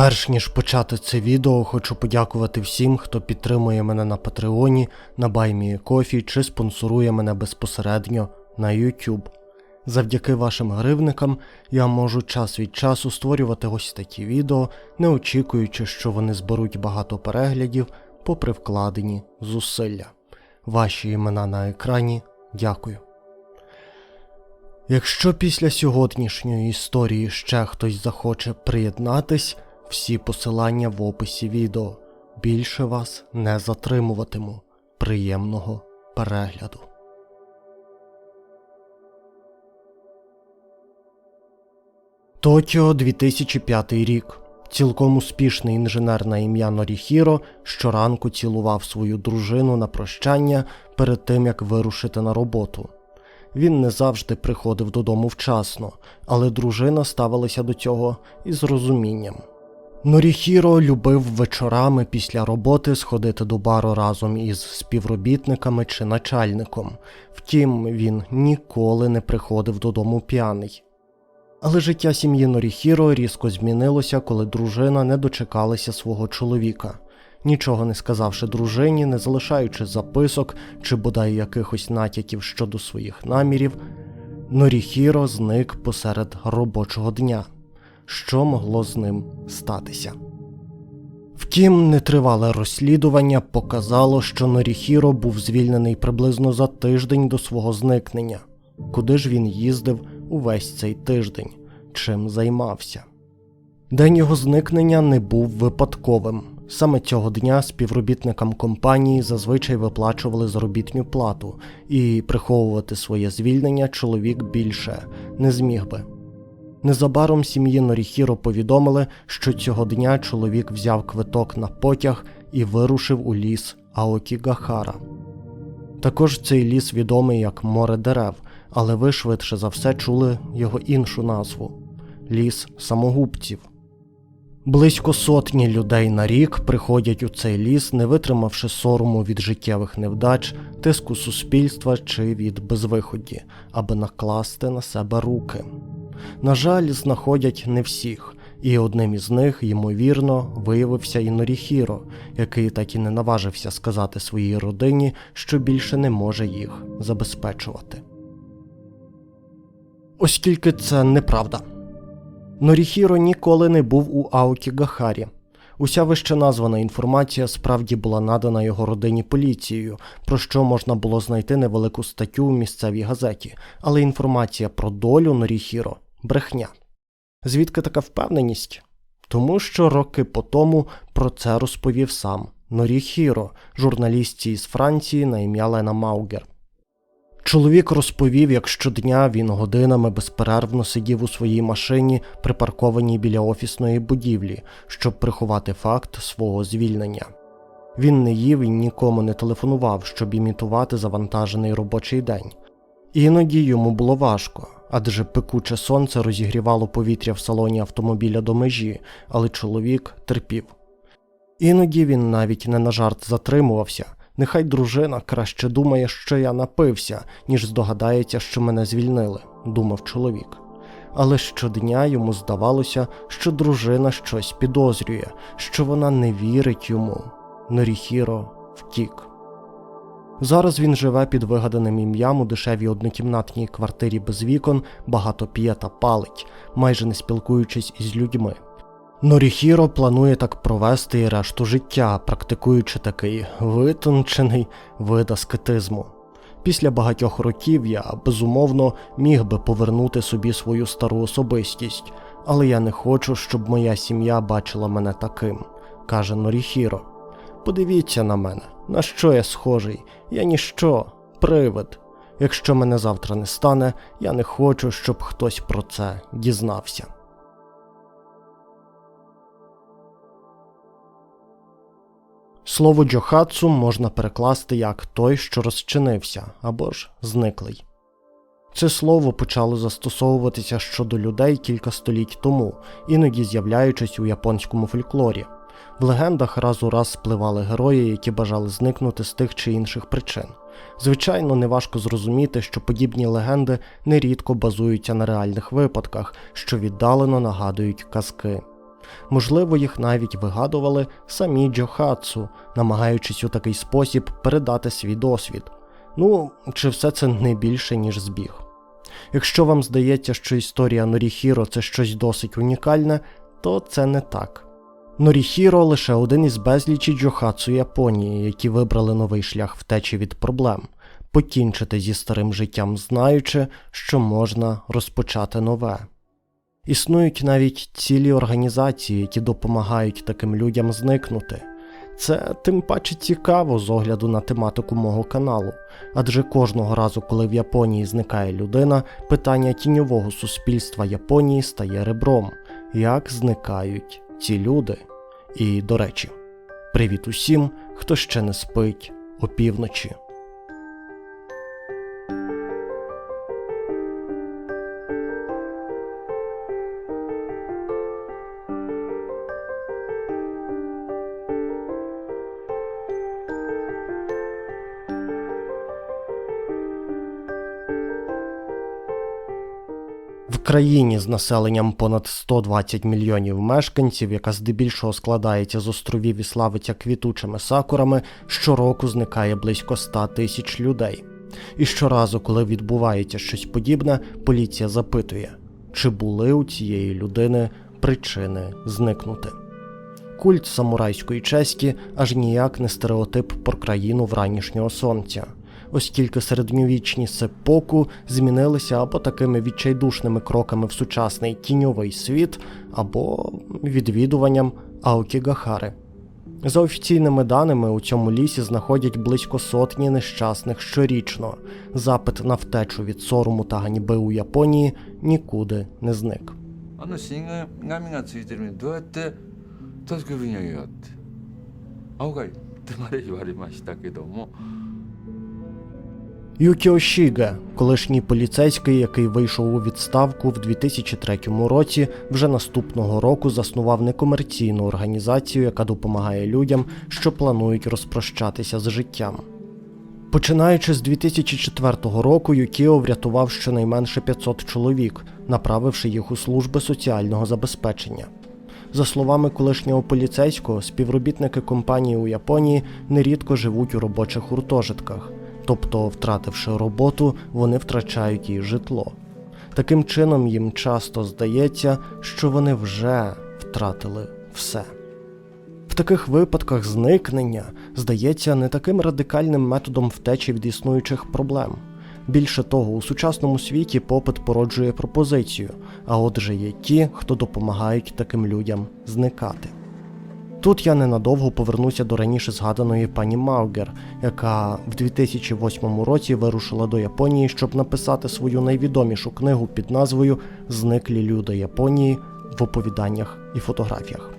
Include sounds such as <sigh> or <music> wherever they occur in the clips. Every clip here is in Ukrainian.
Перш ніж почати це відео, хочу подякувати всім, хто підтримує мене на Патреоні, на Баймієкофі чи спонсорує мене безпосередньо на YouTube. Завдяки вашим гривникам я можу час від часу створювати ось такі відео, не очікуючи, що вони зберуть багато переглядів, попри вкладені зусилля. Ваші імена на екрані. Дякую. Якщо після сьогоднішньої історії ще хтось захоче приєднатись, всі посилання в описі відео. Більше вас не затримуватиму. Приємного перегляду. Токіо 2005 рік. Цілком успішний інженер на ім'я Норіхіро щоранку цілував свою дружину на прощання перед тим як вирушити на роботу. Він не завжди приходив додому вчасно, але дружина ставилася до цього із розумінням. Норіхіро любив вечорами після роботи сходити до бару разом із співробітниками чи начальником. Втім, він ніколи не приходив додому п'яний. Але життя сім'ї Норіхіро різко змінилося, коли дружина не дочекалася свого чоловіка. Нічого не сказавши дружині, не залишаючи записок чи бодай якихось натяків щодо своїх намірів, Норіхіро зник посеред робочого дня. Що могло з ним статися? Втім, нетривале розслідування показало, що Норіхіро був звільнений приблизно за тиждень до свого зникнення. Куди ж він їздив увесь цей тиждень? Чим займався? День його зникнення не був випадковим. Саме цього дня співробітникам компанії зазвичай виплачували заробітню плату, і приховувати своє звільнення чоловік більше не зміг би. Незабаром сім'ї Норіхіро повідомили, що цього дня чоловік взяв квиток на потяг і вирушив у ліс Аокігахара. Також цей ліс відомий як море дерев, але ви швидше за все чули його іншу назву ліс самогубців. Близько сотні людей на рік приходять у цей ліс, не витримавши сорому від життєвих невдач, тиску суспільства чи від безвиході, аби накласти на себе руки. На жаль, знаходять не всіх, і одним із них, ймовірно, виявився і Норіхіро, який так і не наважився сказати своїй родині, що більше не може їх забезпечувати. Оскільки це неправда. Норіхіро ніколи не був у Аокігахарі. Уся вище названа інформація справді була надана його родині поліцією, про що можна було знайти невелику статтю у місцевій газеті, але інформація про долю Норіхіро брехня. Звідки така впевненість? Тому що роки по тому про це розповів сам Норіхіро, журналістці із Франції на ім'я Лена Маугер. Чоловік розповів, як щодня він годинами безперервно сидів у своїй машині, припаркованій біля офісної будівлі, щоб приховати факт свого звільнення. Він не їв і нікому не телефонував, щоб імітувати завантажений робочий день. Іноді йому було важко, адже пекуче сонце розігрівало повітря в салоні автомобіля до межі, але чоловік терпів. Іноді він навіть не на жарт затримувався. Нехай дружина краще думає, що я напився, ніж здогадається, що мене звільнили, думав чоловік. Але щодня йому здавалося, що дружина щось підозрює, що вона не вірить йому. Норіхіро втік. Зараз він живе під вигаданим ім'ям у дешевій однокімнатній квартирі без вікон, багато п'є та палить, майже не спілкуючись із людьми. Норіхіро планує так провести і решту життя, практикуючи такий витончений вид аскетизму. Після багатьох років я, безумовно, міг би повернути собі свою стару особистість, але я не хочу, щоб моя сім'я бачила мене таким, каже Норіхіро. Подивіться на мене, на що я схожий, я ніщо, привид. Якщо мене завтра не стане, я не хочу, щоб хтось про це дізнався. Слово джохацу можна перекласти як той, що розчинився, або ж зниклий. Це слово почало застосовуватися щодо людей кілька століть тому, іноді з'являючись у японському фольклорі. В легендах раз у раз спливали герої, які бажали зникнути з тих чи інших причин. Звичайно, неважко зрозуміти, що подібні легенди нерідко базуються на реальних випадках, що віддалено нагадують казки. Можливо, їх навіть вигадували самі Джохатсу, намагаючись у такий спосіб передати свій досвід. Ну, чи все це не більше, ніж збіг. Якщо вам здається, що історія Норіхіро це щось досить унікальне, то це не так. Норіхіро лише один із безлічі джохатсу Японії, які вибрали новий шлях втечі від проблем, покінчити зі старим життям, знаючи, що можна розпочати нове. Існують навіть цілі організації, які допомагають таким людям зникнути. Це тим паче цікаво з огляду на тематику мого каналу, адже кожного разу, коли в Японії зникає людина, питання тіньового суспільства Японії стає ребром, як зникають ці люди. І, до речі, привіт усім, хто ще не спить опівночі. Країні з населенням понад 120 мільйонів мешканців, яка здебільшого складається з островів і славиться квітучими сакурами, щороку зникає близько 100 тисяч людей. І щоразу, коли відбувається щось подібне, поліція запитує, чи були у цієї людини причини зникнути. Культ самурайської честі аж ніяк не стереотип про країну вранішнього сонця оскільки середньовічні сепоку змінилися або такими відчайдушними кроками в сучасний тіньовий світ, або відвідуванням Аокігахари. За офіційними даними, у цьому лісі знаходять близько сотні нещасних щорічно. Запит на втечу від сорому та ганьби у Японії нікуди не зник. <laughs> Юкіо Шіге, колишній поліцейський, який вийшов у відставку в 2003 році, вже наступного року заснував некомерційну організацію, яка допомагає людям, що планують розпрощатися з життям. Починаючи з 2004 року, Юкіо врятував щонайменше 500 чоловік, направивши їх у служби соціального забезпечення. За словами колишнього поліцейського, співробітники компанії у Японії нерідко живуть у робочих гуртожитках, тобто, втративши роботу, вони втрачають і житло. Таким чином, їм часто здається, що вони вже втратили все. В таких випадках зникнення здається не таким радикальним методом втечі від існуючих проблем. Більше того, у сучасному світі попит породжує пропозицію, а отже є ті, хто допомагають таким людям зникати. Тут я ненадовго повернуся до раніше згаданої пані Маугер, яка в 2008 році вирушила до Японії, щоб написати свою найвідомішу книгу під назвою Зниклі люди Японії в оповіданнях і фотографіях.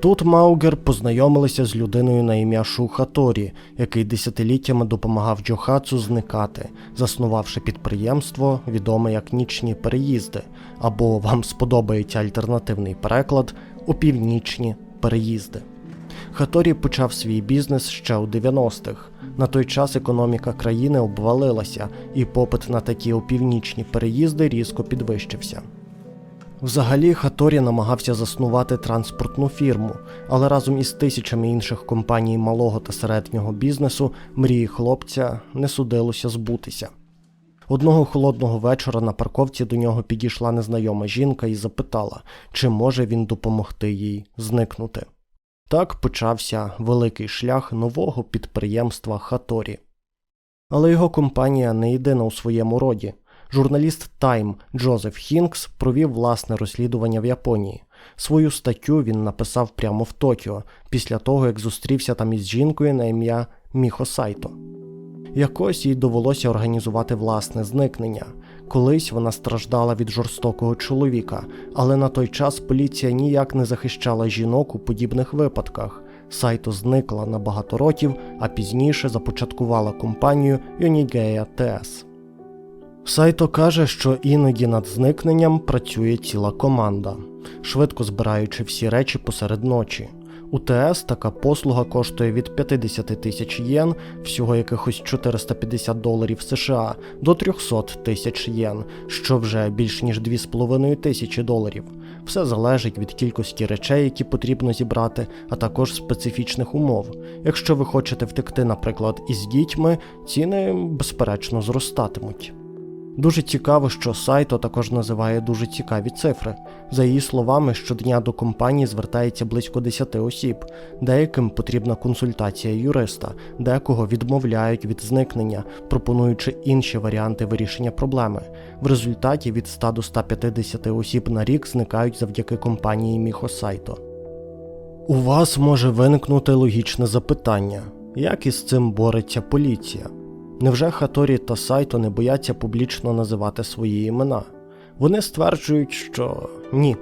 Тут Маугер познайомилася з людиною на ім'я Шу Хаторі, який десятиліттями допомагав Джохацу зникати, заснувавши підприємство, відоме як нічні переїзди, або вам сподобається альтернативний переклад опівнічні переїзди. Хаторі почав свій бізнес ще у 90-х. На той час економіка країни обвалилася, і попит на такі опівнічні переїзди різко підвищився. Взагалі, Хаторі намагався заснувати транспортну фірму, але разом із тисячами інших компаній малого та середнього бізнесу мрії хлопця не судилося збутися. Одного холодного вечора на парковці до нього підійшла незнайома жінка і запитала, чи може він допомогти їй зникнути. Так почався великий шлях нового підприємства Хаторі. Але його компанія не єдина у своєму роді. Журналіст Time Джозеф Хінкс провів власне розслідування в Японії. Свою статтю він написав прямо в Токіо, після того як зустрівся там із жінкою на ім'я Міхо Сайто. Якось їй довелося організувати власне зникнення. Колись вона страждала від жорстокого чоловіка, але на той час поліція ніяк не захищала жінок у подібних випадках. Сайто зникла на багато років, а пізніше започаткувала компанію Йонігея ТС. Сайто каже, що іноді над зникненням працює ціла команда, швидко збираючи всі речі посеред ночі. У ТС така послуга коштує від 50 тисяч єн, всього якихось 450 доларів США, до 300 тисяч єн, що вже більш ніж 2,5 тисячі доларів. Все залежить від кількості речей, які потрібно зібрати, а також специфічних умов. Якщо ви хочете втекти, наприклад, із дітьми, ціни безперечно зростатимуть. Дуже цікаво, що Сайто також називає дуже цікаві цифри. За її словами, щодня до компанії звертається близько 10 осіб. Деяким потрібна консультація юриста, декого відмовляють від зникнення, пропонуючи інші варіанти вирішення проблеми. В результаті від 100 до 150 осіб на рік зникають завдяки компанії Міхо Сайто. У вас може виникнути логічне запитання: як із цим бореться поліція? Невже Хаторі та Сайто не бояться публічно називати свої імена? Вони стверджують, що ні.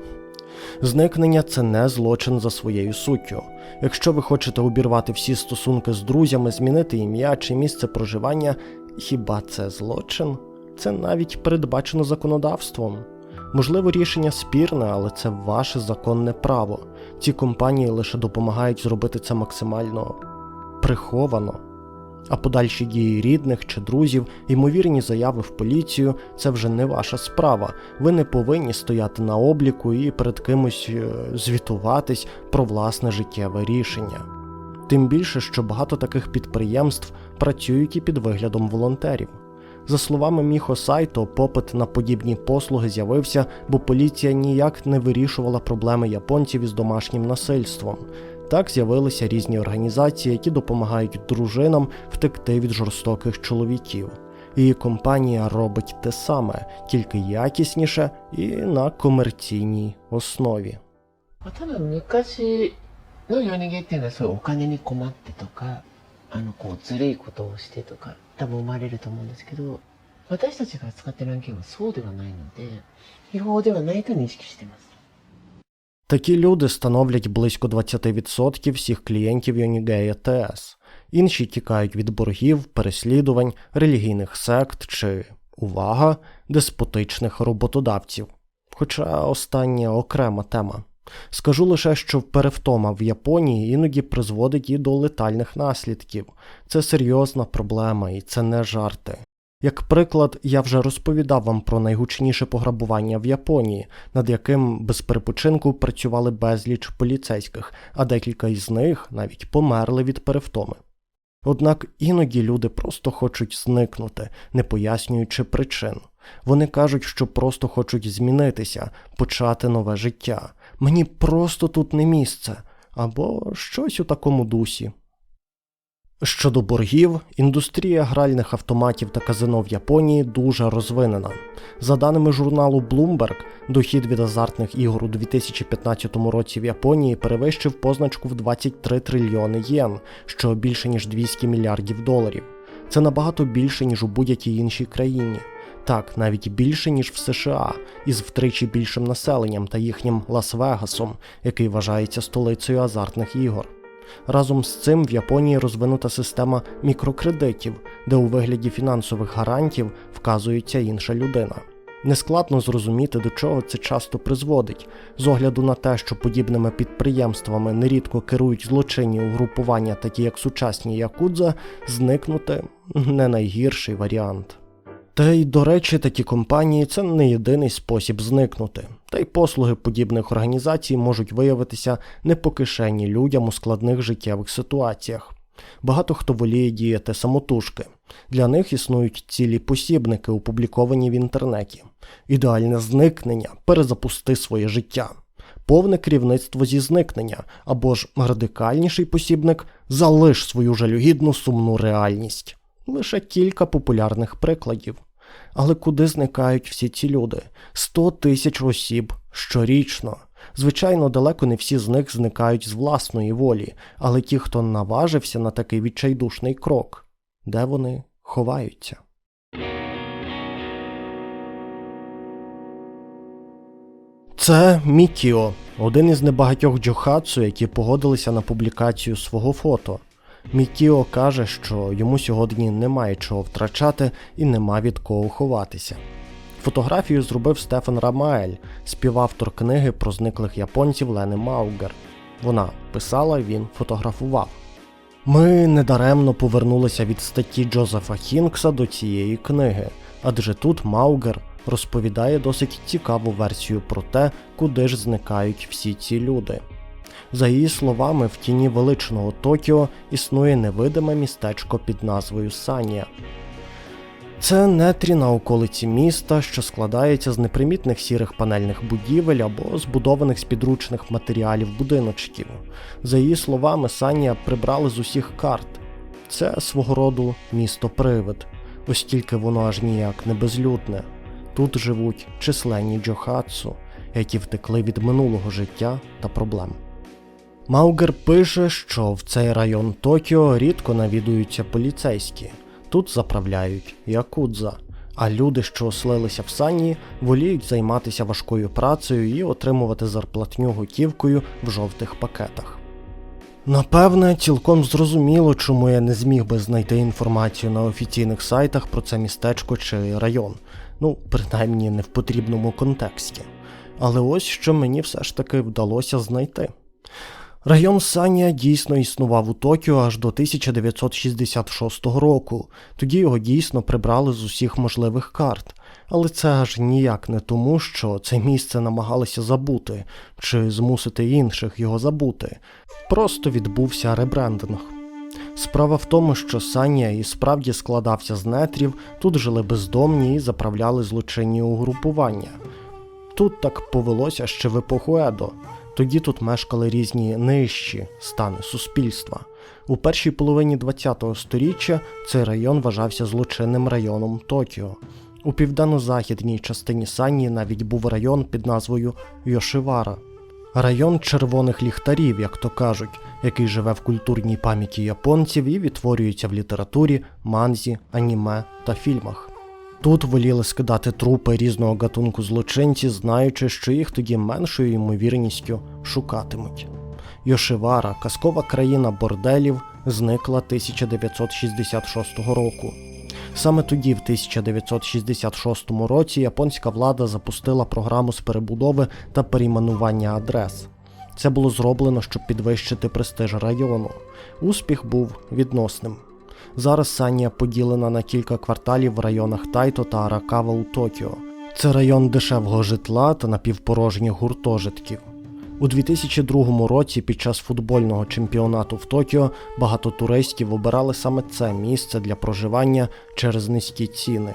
Зникнення це не злочин за своєю суттю. Якщо ви хочете обірвати всі стосунки з друзями, змінити ім'я чи місце проживання, хіба це злочин? Це навіть передбачено законодавством. Можливо, рішення спірне, але це ваше законне право. Ці компанії лише допомагають зробити це максимально приховано. А подальші дії рідних чи друзів, ймовірні заяви в поліцію це вже не ваша справа. Ви не повинні стояти на обліку і перед кимось е, звітуватись про власне життєве рішення. Тим більше, що багато таких підприємств працюють і під виглядом волонтерів. За словами Міхо Сайто, попит на подібні послуги з'явився, бо поліція ніяк не вирішувала проблеми японців із домашнім насильством. Так з'явилися різні організації, які допомагають дружинам втекти від жорстоких чоловіків. Її компанія робить те саме, тільки якісніше і на комерційній основі. まあ多分昔の夜逃げっていうのはそういうお金に困ってとかあのこうずるいことをしてとか多分思われると思うんですけど私たちが扱ってる案件はそうではないので違法ではないと認識しています Такі люди становлять близько 20% всіх клієнтів Йонігея ТС. Інші тікають від боргів, переслідувань, релігійних сект чи увага деспотичних роботодавців. Хоча остання окрема тема. Скажу лише, що перевтома в Японії іноді призводить і до летальних наслідків. Це серйозна проблема і це не жарти. Як приклад, я вже розповідав вам про найгучніше пограбування в Японії, над яким без перепочинку працювали безліч поліцейських, а декілька із них навіть померли від перевтоми. Однак іноді люди просто хочуть зникнути, не пояснюючи причин. Вони кажуть, що просто хочуть змінитися, почати нове життя. Мені просто тут не місце, або щось у такому дусі. Щодо боргів, індустрія гральних автоматів та казино в Японії дуже розвинена. За даними журналу Bloomberg, дохід від азартних ігор у 2015 році в Японії перевищив позначку в 23 трильйони єн, що більше ніж 200 мільярдів доларів. Це набагато більше, ніж у будь-якій іншій країні. Так, навіть більше, ніж в США, із втричі більшим населенням та їхнім Лас-Вегасом, який вважається столицею азартних ігор. Разом з цим в Японії розвинута система мікрокредитів, де у вигляді фінансових гарантів вказується інша людина. Нескладно зрозуміти, до чого це часто призводить, з огляду на те, що подібними підприємствами нерідко керують злочинні угрупування, такі як сучасні якудза, зникнути не найгірший варіант. Та й, до речі, такі компанії це не єдиний спосіб зникнути, та й послуги подібних організацій можуть виявитися не по кишені людям у складних життєвих ситуаціях. Багато хто воліє діяти самотужки. Для них існують цілі посібники, опубліковані в інтернеті. Ідеальне зникнення перезапусти своє життя, повне керівництво зі зникнення або ж радикальніший посібник залиш свою жалюгідну сумну реальність. Лише кілька популярних прикладів. Але куди зникають всі ці люди? 100 тисяч осіб щорічно. Звичайно, далеко не всі з них зникають з власної волі, але ті, хто наважився на такий відчайдушний крок, де вони ховаються? Це Мікіо, один із небагатьох джохатсу, які погодилися на публікацію свого фото. Мікіо каже, що йому сьогодні немає чого втрачати і нема від кого ховатися. Фотографію зробив Стефан Рамаель, співавтор книги про зниклих японців Лени Маугер. Вона писала, він фотографував. Ми недаремно повернулися від статті Джозефа Хінкса до цієї книги, адже тут Маугер розповідає досить цікаву версію про те, куди ж зникають всі ці люди. За її словами, в тіні величного Токіо існує невидиме містечко під назвою Санія. Це нетрі на околиці міста, що складається з непримітних сірих панельних будівель або збудованих з підручних матеріалів будиночків. За її словами, Санія прибрали з усіх карт. Це свого роду місто-привид, оскільки воно аж ніяк не безлюдне. Тут живуть численні джохатсу, які втекли від минулого життя та проблем. Маугер пише, що в цей район Токіо рідко навідуються поліцейські. Тут заправляють якудза, а люди, що оселилися в сані, воліють займатися важкою працею і отримувати зарплатню готівкою в жовтих пакетах. Напевне, цілком зрозуміло, чому я не зміг би знайти інформацію на офіційних сайтах про це містечко чи район, ну, принаймні не в потрібному контексті. Але ось що мені все ж таки вдалося знайти. Район Санія дійсно існував у Токіо аж до 1966 року. Тоді його дійсно прибрали з усіх можливих карт. Але це аж ніяк не тому, що це місце намагалися забути чи змусити інших його забути. Просто відбувся ребрендинг. Справа в тому, що Санія і справді складався з нетрів, тут жили бездомні і заправляли злочинні угрупування. Тут так повелося ще в епоху Едо. Тоді тут мешкали різні нижчі стани суспільства. У першій половині ХХ століття цей район вважався злочинним районом Токіо. У південно-західній частині Санії навіть був район під назвою Йошивара. Район червоних ліхтарів, як то кажуть, який живе в культурній пам'яті японців і відтворюється в літературі, манзі, аніме та фільмах. Тут воліли скидати трупи різного гатунку злочинці, знаючи, що їх тоді меншою ймовірністю шукатимуть. Йошивара, казкова країна борделів, зникла 1966 року. Саме тоді, в 1966 році, японська влада запустила програму з перебудови та перейменування адрес. Це було зроблено, щоб підвищити престиж району. Успіх був відносним. Зараз Санія поділена на кілька кварталів в районах Тайто та Аракава у Токіо. Це район дешевого житла та напівпорожніх гуртожитків. У 2002 році під час футбольного чемпіонату в Токіо багато туристів обирали саме це місце для проживання через низькі ціни.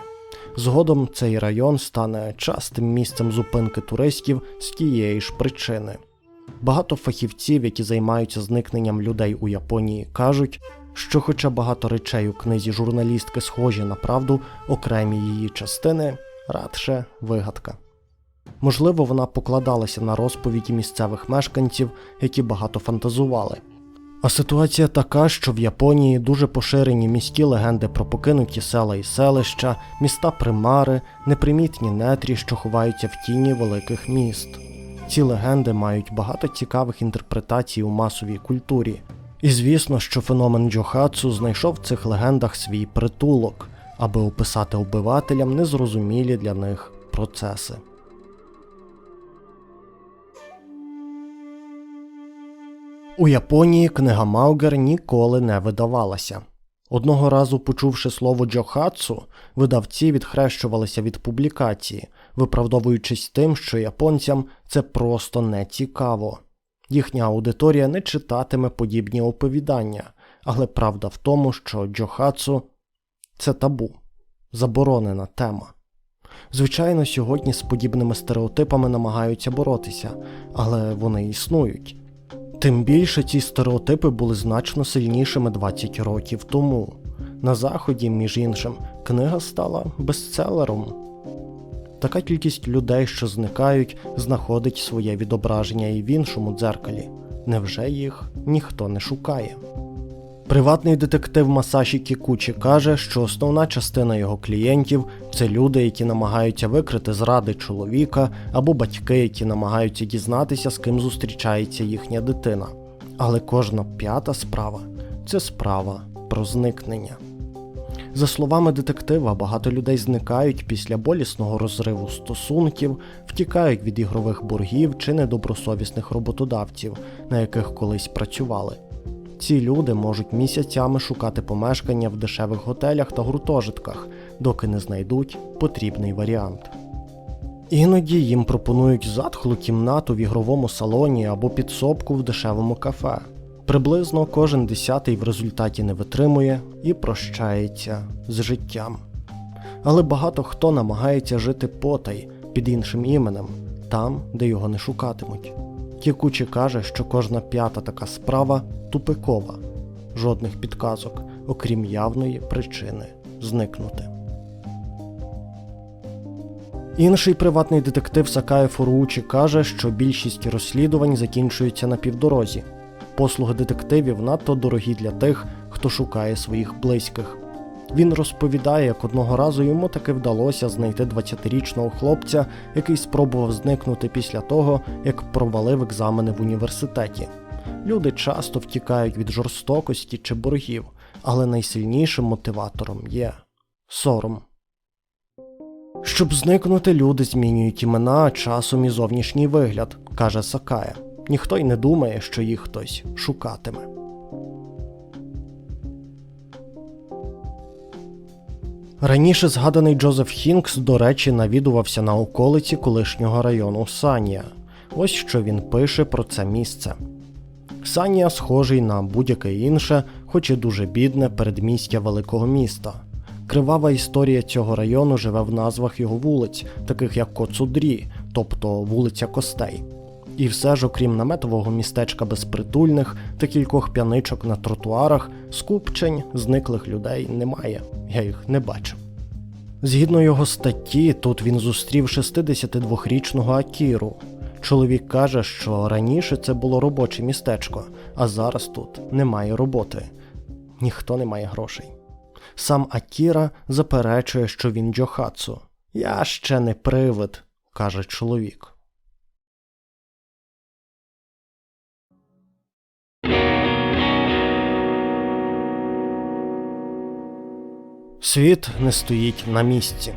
Згодом цей район стане частим місцем зупинки туристів з тієї ж причини. Багато фахівців, які займаються зникненням людей у Японії, кажуть, що, хоча багато речей у книзі журналістки схожі на правду, окремі її частини радше вигадка. Можливо, вона покладалася на розповіді місцевих мешканців, які багато фантазували. А ситуація така, що в Японії дуже поширені міські легенди про покинуті села і селища, міста примари, непримітні нетрі, що ховаються в тіні великих міст. Ці легенди мають багато цікавих інтерпретацій у масовій культурі. І звісно, що феномен Джохацу знайшов в цих легендах свій притулок, аби описати обивателям незрозумілі для них процеси. У Японії книга Маугер ніколи не видавалася. Одного разу, почувши слово Джохацу, видавці відхрещувалися від публікації, виправдовуючись тим, що японцям це просто не цікаво. Їхня аудиторія не читатиме подібні оповідання, але правда в тому, що Джохацу це табу, заборонена тема. Звичайно, сьогодні з подібними стереотипами намагаються боротися, але вони існують. Тим більше ці стереотипи були значно сильнішими 20 років тому. На заході, між іншим, книга стала бестселером. Така кількість людей, що зникають, знаходить своє відображення і в іншому дзеркалі. Невже їх ніхто не шукає? Приватний детектив Масаші Кікучі каже, що основна частина його клієнтів це люди, які намагаються викрити зради чоловіка, або батьки, які намагаються дізнатися, з ким зустрічається їхня дитина. Але кожна п'ята справа це справа про зникнення. За словами детектива, багато людей зникають після болісного розриву стосунків, втікають від ігрових боргів чи недобросовісних роботодавців, на яких колись працювали. Ці люди можуть місяцями шукати помешкання в дешевих готелях та гуртожитках, доки не знайдуть потрібний варіант. Іноді їм пропонують затхлу кімнату в ігровому салоні або підсобку в дешевому кафе. Приблизно кожен десятий в результаті не витримує і прощається з життям. Але багато хто намагається жити потай під іншим іменем, там, де його не шукатимуть. Кікучі каже, що кожна п'ята така справа тупикова, жодних підказок, окрім явної причини зникнути. Інший приватний детектив Сакає Фуруучі каже, що більшість розслідувань закінчуються на півдорозі. Послуги детективів надто дорогі для тих, хто шукає своїх близьких. Він розповідає, як одного разу йому таки вдалося знайти 20-річного хлопця, який спробував зникнути після того, як провалив екзамени в університеті. Люди часто втікають від жорстокості чи боргів, але найсильнішим мотиватором є сором. Щоб зникнути, люди змінюють імена, часом і зовнішній вигляд, каже Сакая. Ніхто й не думає, що їх хтось шукатиме. Раніше згаданий Джозеф Хінкс, до речі, навідувався на околиці колишнього району Санія. Ось що він пише про це місце. Санія схожий на будь-яке інше, хоч і дуже бідне передмістя великого міста. Кривава історія цього району живе в назвах його вулиць, таких як Коцудрі, тобто вулиця Костей. І все ж, окрім наметового містечка безпритульних та кількох п'яничок на тротуарах, скупчень зниклих людей немає, я їх не бачив. Згідно його статті, тут він зустрів 62-річного Акіру. Чоловік каже, що раніше це було робоче містечко, а зараз тут немає роботи, ніхто не має грошей. Сам Акіра заперечує, що він Джохацу. Я ще не привид, каже чоловік. Світ не стоїть на місці.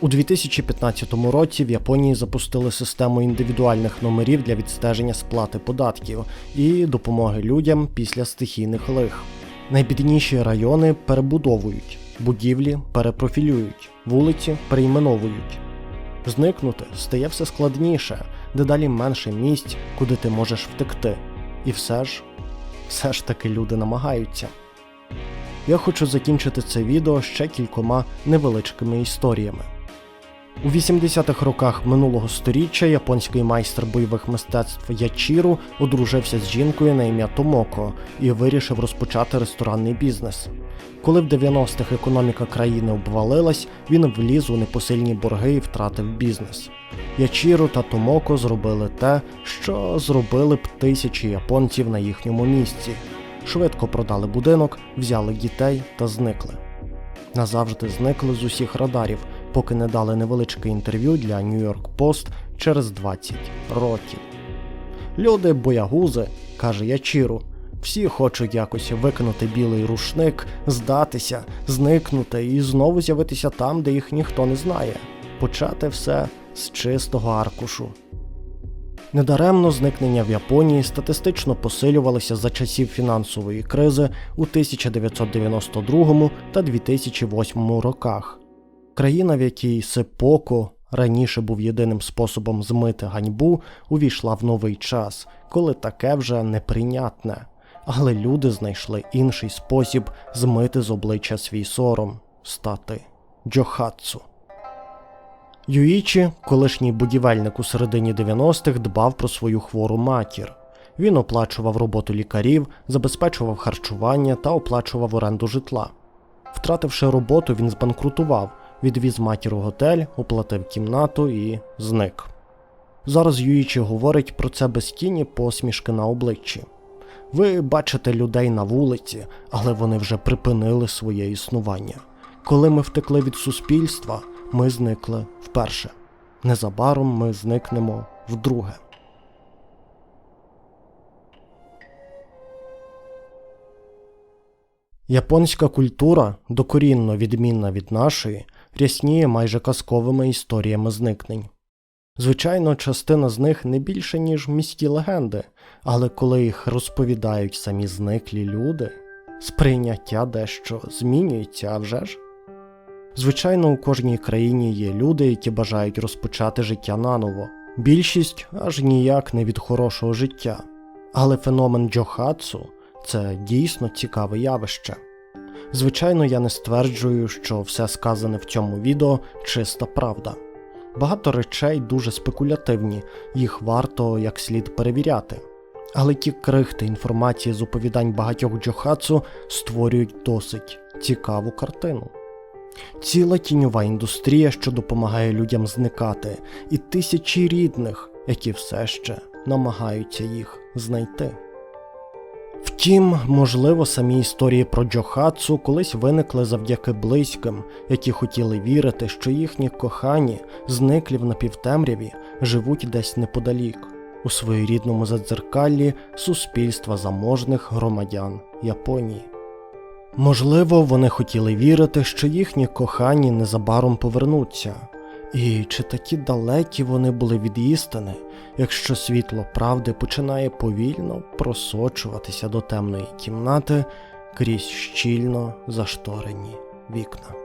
У 2015 році в Японії запустили систему індивідуальних номерів для відстеження сплати податків і допомоги людям після стихійних лих. Найбідніші райони перебудовують, будівлі перепрофілюють, вулиці перейменовують. Зникнути стає все складніше, дедалі менше місць, куди ти можеш втекти. І все ж, все ж таки люди намагаються. Я хочу закінчити це відео ще кількома невеличкими історіями. У 80-х роках минулого століття японський майстер бойових мистецтв Ячіру одружився з жінкою на ім'я Томоко і вирішив розпочати ресторанний бізнес. Коли в 90-х економіка країни обвалилась, він вліз у непосильні борги і втратив бізнес. Ячіру та Томоко зробили те, що зробили б тисячі японців на їхньому місці. Швидко продали будинок, взяли дітей та зникли. Назавжди зникли з усіх радарів, поки не дали невеличке інтерв'ю для York Post через 20 років. Люди боягузи, каже Ячіру, всі хочуть якось викинути білий рушник, здатися, зникнути і знову з'явитися там, де їх ніхто не знає, почати все з чистого аркушу. Недаремно зникнення в Японії статистично посилювалися за часів фінансової кризи у 1992 та 2008 роках. Країна, в якій сепоко раніше був єдиним способом змити ганьбу, увійшла в новий час, коли таке вже неприйнятне. Але люди знайшли інший спосіб змити з обличчя свій сором стати джохатсу. Юїчі, колишній будівельник у середині 90-х, дбав про свою хвору матір. Він оплачував роботу лікарів, забезпечував харчування та оплачував оренду житла. Втративши роботу, він збанкрутував, відвіз матір у готель, оплатив кімнату і зник. Зараз Юїчі говорить про це без тіні посмішки на обличчі. Ви бачите людей на вулиці, але вони вже припинили своє існування. Коли ми втекли від суспільства, ми зникли вперше. Незабаром ми зникнемо вдруге. Японська культура, докорінно відмінна від нашої, рясніє майже казковими історіями зникнень. Звичайно, частина з них не більше, ніж міські легенди, але коли їх розповідають самі зниклі люди, сприйняття дещо змінюється, а вже ж. Звичайно, у кожній країні є люди, які бажають розпочати життя наново. Більшість аж ніяк не від хорошого життя. Але феномен Джохатсу це дійсно цікаве явище. Звичайно, я не стверджую, що все сказане в цьому відео чиста правда. Багато речей дуже спекулятивні, їх варто як слід перевіряти. Але ті крихти інформації з оповідань багатьох Джохатсу створюють досить цікаву картину. Ціла тіньова індустрія, що допомагає людям зникати, і тисячі рідних, які все ще намагаються їх знайти. Втім, можливо, самі історії про Джохатсу колись виникли завдяки близьким, які хотіли вірити, що їхні кохані, зниклі в напівтемряві, живуть десь неподалік, у своєрідному задзеркаллі суспільства заможних громадян Японії. Можливо, вони хотіли вірити, що їхні кохані незабаром повернуться. І чи такі далекі вони були від істини, якщо світло правди починає повільно просочуватися до темної кімнати крізь щільно зашторені вікна.